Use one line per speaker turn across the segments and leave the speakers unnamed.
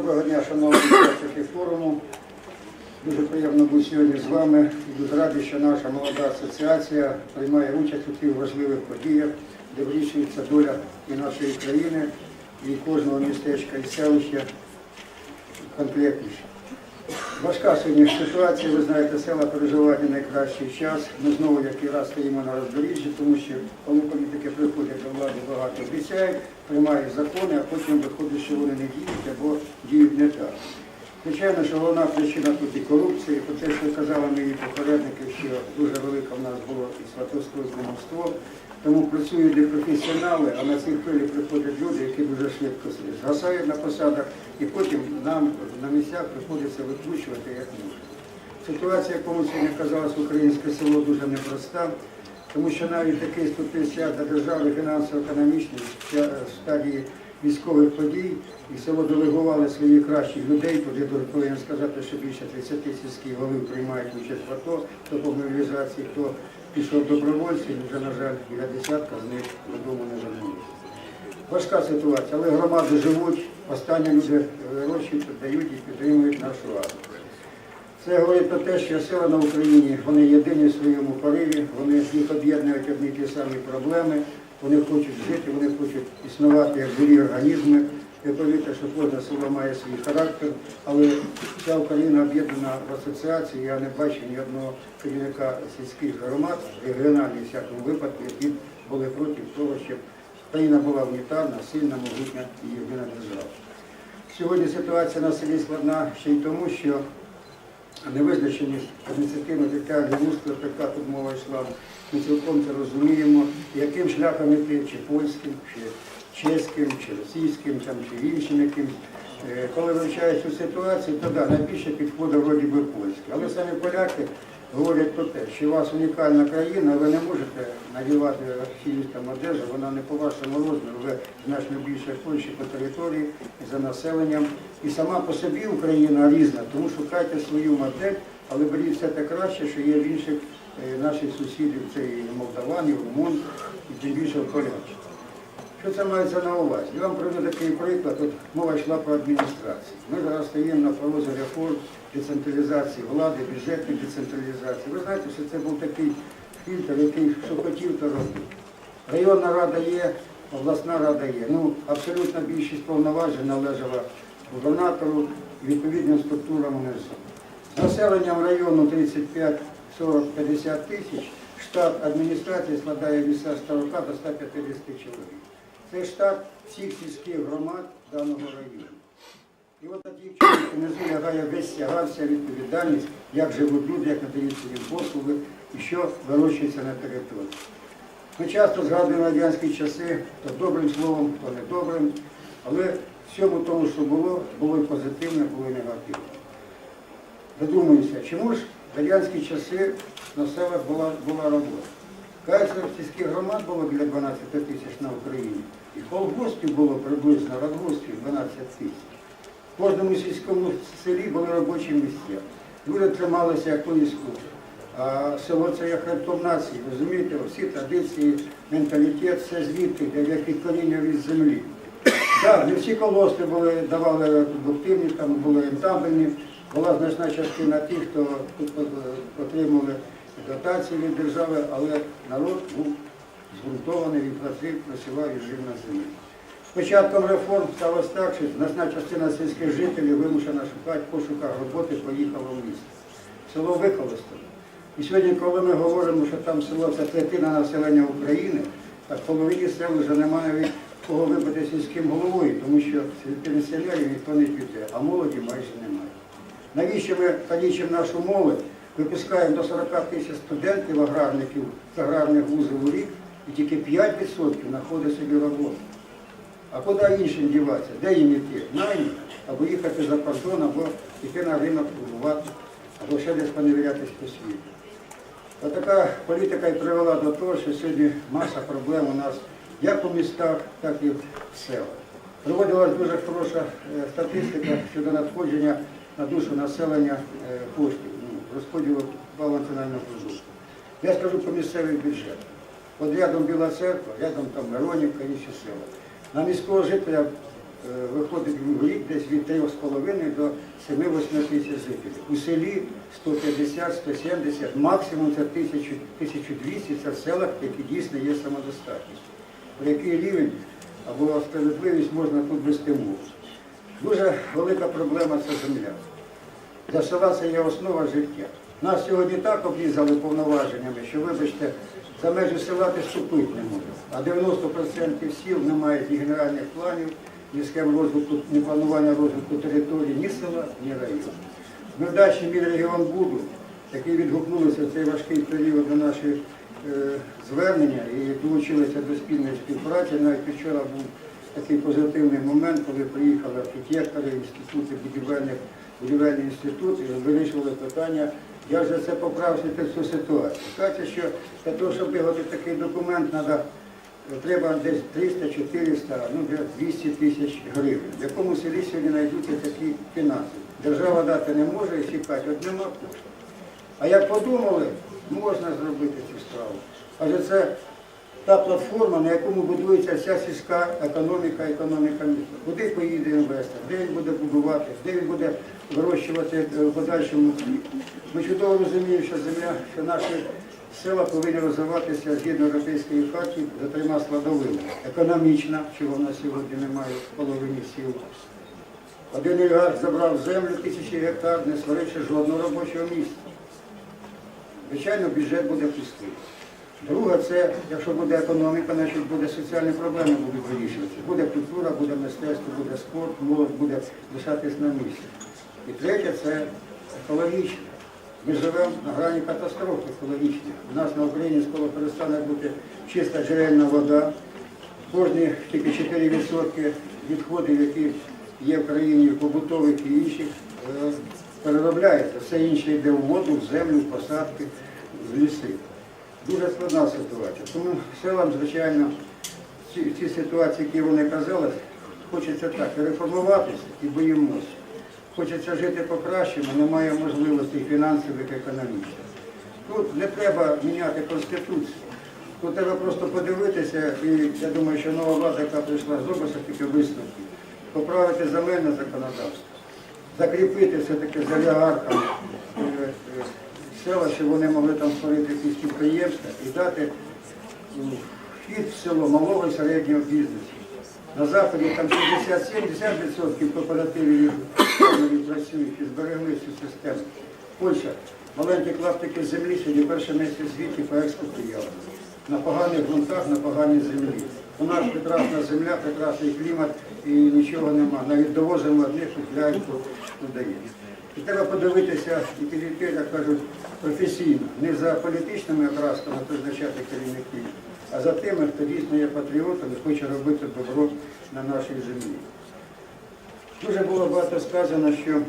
Доброго дня, шановні учасники форуму. Дуже приємно бути сьогодні з вами і дуже радий, що наша молода асоціація приймає участь у тих важливих подіях, де вирішується доля і нашої країни, і кожного містечка і селища конкретніше. Важка сьогодні ситуація, ви знаєте, села переживають найкращий час. Ми знову який раз стоїмо на роздоріжжі, тому що коли політики приходять до влади, багато обіцяють, приймають закони, а потім виходить, що вони не діють або діють не так. Звичайно, що головна причина тут і корупція, і про те, що казали мої попередники, що дуже велике в нас було і сватовство, і. Тому працюють не професіонали, а на цій хвилі приходять люди, які дуже швидко згасають на посадах, і потім нам на місцях приходиться викручувати як можна. Ситуація, кому сьогодні казалось, українське село дуже непроста, тому що навіть такий ступий час для держави фінансово-економічної стадії військових подій, і село делегували своїх кращих людей, туди повинен сказати, що більше 30 сільських голів приймають участь в АТО, хто по мобілізації, хто пішов добровольцем, вже, на жаль, біля десятка з них додому не вернулися. Важка ситуація, але громади живуть, останні люди вирощують, дають і підтримують нашу армію. Це говорить про те, що села на Україні вони єдині в своєму пориві, вони їх об'єднують одні ті самі проблеми, вони хочуть жити, вони хочуть існувати як живі організми. Ви повірте, що кожне село має свій характер, але вся Україна об'єднана в асоціації. Я не бачив ні одного керівника сільських громад, регіональних всякому випадку, які були проти того, щоб країна була унітарна, сильна, могутня і єдина держава. Сьогодні ситуація на селі складна ще й тому, що невизначеність адміністративно-територіальних мускулів, яка тут мова йшла, ми цілком це розуміємо, яким шляхом йти, чи польським, чи чеським, чи російським, там, чи іншим якимсь. Е, Коли вивчаєш цю ситуацію, то да, найбільше підходить вроді би польське. Але самі поляки говорять про те, що у вас унікальна країна, ви не можете надівати там одежу, вона не по вашому розміру, ви значно більше Польщі по території за населенням. І сама по собі Україна різна, тому шукайте свою модель, але беріть все те краще, що є в інших е, наших сусідів, це і молдаван, румун, і тим більше полячі. Що це мається на увазі? Я вам приведу такий приклад. От мова йшла про адміністрацію. Ми зараз стоїмо на порозі реформ, децентралізації влади, бюджетної децентралізації. Ви знаєте, що це був такий фільтр, який що хотів, то робив. Районна рада є, обласна рада є. Ну, абсолютна більшість повноважень належала губернатору і відповідним структурам. З населенням району 35, 40, 50 тисяч, штат адміністрації складає від 140 до 150 чоловік. Це штат всіх сільських громад даного району. І от такі чоловіки внизу лягає весь тягар, відповідальність, як живуть люди, як надаються їм послуги і що вирощується на території. Ми часто згадуємо радянські часи, то добрим словом, то недобрим, але всьому тому, що було, було і позитивне, було і негативне. Задумуюся, чому ж в радянські часи на селах була, була робота? Кажуть, сільських громад було біля 12 тисяч на Україні. І колгоспів було приблизно, радгоспів 12 тисяч. В кожному сільському селі були робочі місця. Люди трималися як війську. А село це як хребтом нації, розумієте, всі традиції, менталітет, все звідти, як від коріння від землі. Так, не всі колоски були, давали продуктивні, там були рентабельні. Була значна частина тих, хто тут отримали дотації від держави, але народ був згуртований, він працював і жив на землі. З початком реформ сталося так, що значна частина сільських жителів вимушена шукати пошуках роботи, поїхала в місто. Село використано. І сьогодні, коли ми говоримо, що там село це третина населення України, так в половині сел вже немає навіть кого вибити сільським головою, тому що пенсіонерів ніхто не піде, а молоді майже немає. Навіщо ми калічимо нашу молодь, випускаємо до 40 тисяч студентів, аграрників з аграрних вузів у рік, і тільки 5% знаходить собі роботу. А куди іншим діватися? Де їм йти? Найм, або їхати за кордон, або йти на ринок торгувати, або ще десь поневірятись по світу. Отака політика і привела до того, що сьогодні маса проблем у нас як у містах, так і в селах. Проводилась дуже хороша е, статистика щодо надходження на душу населення е, коштів, ну, розподілу національного продукту. Я скажу про місцевий бюджет. От рядом Біла церква, рядом там Миронівка, інші села. На міського жителя е, виходить в рік десь від 3,5 до 7-8 тисяч жителів. У селі 150, 170, максимум це 1200, це в селах, які дійсно є самодостатність. Про який рівень або справедливість можна тут вести мову. Дуже велика проблема це земля. Для села це є основа життя. Нас сьогодні так обрізали повноваженнями, що, вибачте, за межі села ти ступити не можеш. А 90% сіл не мають ні генеральних планів, ні схем розвитку, ні планування розвитку території, ні села, ні району. Ми дачі регіон Буду, які відгукнулися в цей важкий період на наші е, звернення і долучилися до спільної співпраці. Навіть вчора був такий позитивний момент, коли приїхали архітектори, інститути будівельних, будівельний інститут і вирішували питання, як вже це поправити цю ситуацію. Кажуть, що для того, щоб виготовити такий документ, треба треба десь 300, 400, ну 200 тисяч гривень. В якому селі сьогодні знайдуться такі фінанси? Держава дати не може і чекати, от нема коштів. А як подумали, можна зробити цю справу. Адже це та платформа, на якому будується вся сільська економіка, економіка міста. Куди поїде інвестор, де він буде будувати, де він буде вирощувати в подальшому хліб. Ми чудово розуміємо, що земля, що наші села повинні розвиватися згідно європейської хартії за трьома складовими. Економічна, чого в нас сьогодні немає в половині сіл. Один олігарх забрав землю тисячі гектар, не створивши жодного робочого місця. Звичайно, бюджет буде пустий. Друге, це якщо буде економіка, значить буде соціальні проблеми будуть вирішуватися. Буде культура, буде мистецтво, буде спорт, молодь буде лишатись на місці. І третє це екологічне. Ми живемо на грані катастрофи екологічної. У нас на Україні скоро перестане бути чиста джерельна вода. Кожні тільки 4% відходів, які є в країні, побутових і інших, е, переробляється. Все інше йде в воду, в землю, в посадки, в ліси. Дуже складна ситуація. Тому селам, звичайно, ці, ці ситуації, які вони казали, хочеться так, реформуватися і боїмося. Хочеться жити по-кращому, немає можливостей фінансових, економічних. Тут не треба міняти Конституцію. Тут треба просто подивитися, і я думаю, що нова влада, яка прийшла, зробить такі висновки, поправити земельне законодавство, закріпити все-таки за олігархами е, е, села, щоб вони могли там створити якісь підприємства і дати вхід в село малого і середнього бізнесу. На Заході там 60-70% кооперативів працюють і зберегли цю систему. Польща, маленькі клаптики землі, сьогодні перше місце світі по експорту явно. На поганих ґрунтах, на поганій землі. У нас прекрасна земля, прекрасний клімат і нічого нема. Навіть довозимо одних купляємо, додаємо. І треба подивитися і підійти, як кажуть, професійно, не за політичними окрасками призначати керівників, а за тими, хто дійсно є патріотом і хоче робити добро на нашій землі. Дуже було багато сказано, що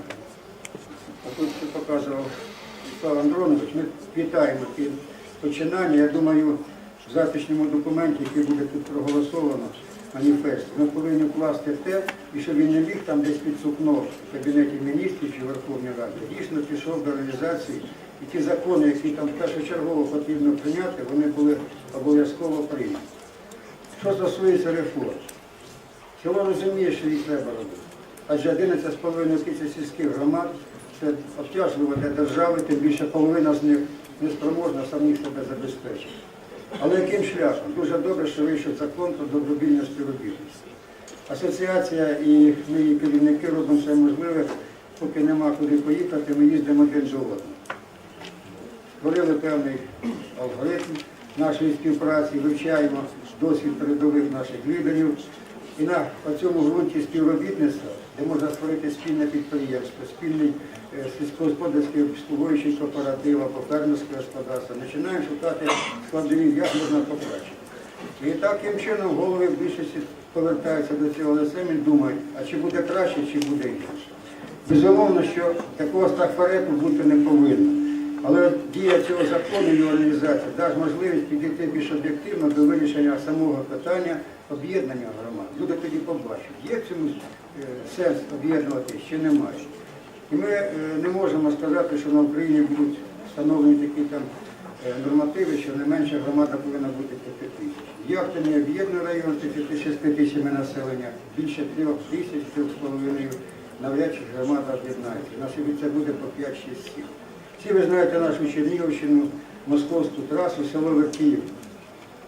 тут показував Слава Андронович, ми вітаємо ті починання. Я думаю, в документі, який буде тут проголосовано, маніфест, ми повинні вкласти те, і щоб він не міг там десь під сукно в Кабінеті міністрів чи Верховній Раді, дійсно пішов до реалізації. І ті закони, які там першочергово потрібно прийняти, вони були обов'язково прийняті. Що стосується реформ, село розуміє, що їх треба робити. Адже 11,5 тисяч сільських громад це обтяжливо для держави, тим більше половина з них не спроможна самих себе забезпечити. Але яким шляхом? Дуже добре, що вийшов закон про добровільне співробітництво. Асоціація і ми, її керівники, робимо все можливе, поки нема куди поїхати, ми їздимо один до одного. Створили певний алгоритм нашої співпраці, вивчаємо досвід передових наших лідерів. І на цьому ґрунті співробітництва, де можна створити спільне підприємство, спільний е, сільськогосподарський обслуговуючий кооператив або фермерське господарство, починаємо шукати складові, як можна покращити. І таким чином голови в більшості повертаються до цього, але самі думають, а чи буде краще, чи буде гірше. Безумовно, що такого стафарету бути не повинно. Але дія цього закону і його реалізація дасть можливість підійти більш об'єктивно до вирішення самого питання об'єднання громад. Люди тоді побачать, є цьому е, сенс об'єднувати, чи немає. І ми е, не можемо сказати, що на Україні будуть встановлені такі там е, нормативи, що не менше громада повинна бути 5 тисяч. Як то не об'єднаний район 36 тисячами населення, більше 3 тисяч, 3,5, навряд чи громада об'єднається. На собі це буде по 5-6 сіл. Всі ви знаєте нашу Чернігівщину, московську трасу, село Вертіївка.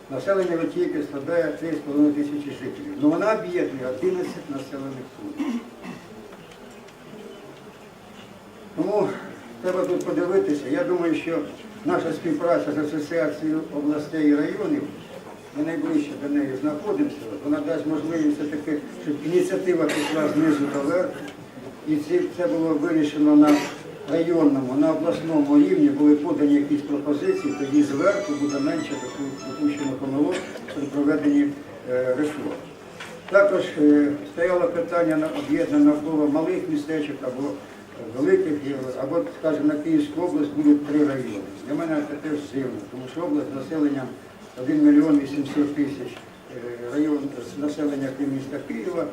Населення Вертіївки складає 3,5 тисячі жителів. Ну вона об'єднує 11 населених пунктів. Тому треба тут подивитися. Я думаю, що наша співпраця з Асоціацією областей і районів, ми найближче до неї знаходимося, вона дасть можливість все-таки, щоб ініціатива пішла знизу до верху. І це було вирішено на районному, на обласному рівні, були подані якісь пропозиції, тоді зверху буде менше допу- допущено помилок при проведенні е, реформ. Також е, стояло питання на об'єднання навколо малих містечок або великих, або, скажімо, на Київську область будуть три райони. Для мене це теж дивно, тому що область з населенням 1 мільйон 800 тисяч, е, район населення міста Києва,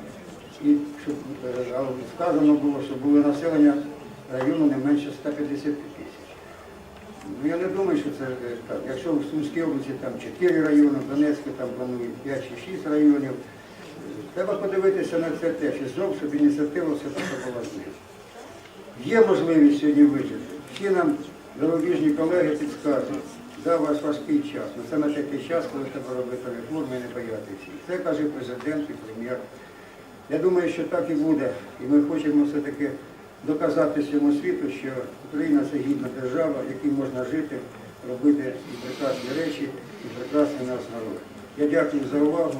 і щоб е, сказано було, що було населення району не менше 150 тисяч. Ну, я не думаю, що це е, так. Якщо в Сумській області там 4 райони, в Донецькій там планують 5 чи 6 районів, треба подивитися на це теж, і знов, щоб ініціатива все-таки була знизу. Є можливість сьогодні вижити. Всі нам зарубіжні колеги підказують, да, у вас важкий час. Ну це на такий час, коли треба робити реформи і не боятися. Це каже президент і прем'єр. Я думаю, що так і буде. І ми хочемо все-таки доказати всьому світу, що Україна це гідна держава, в якій можна жити, робити прекрасні речі, і прекрасний наш народ. Я дякую за увагу.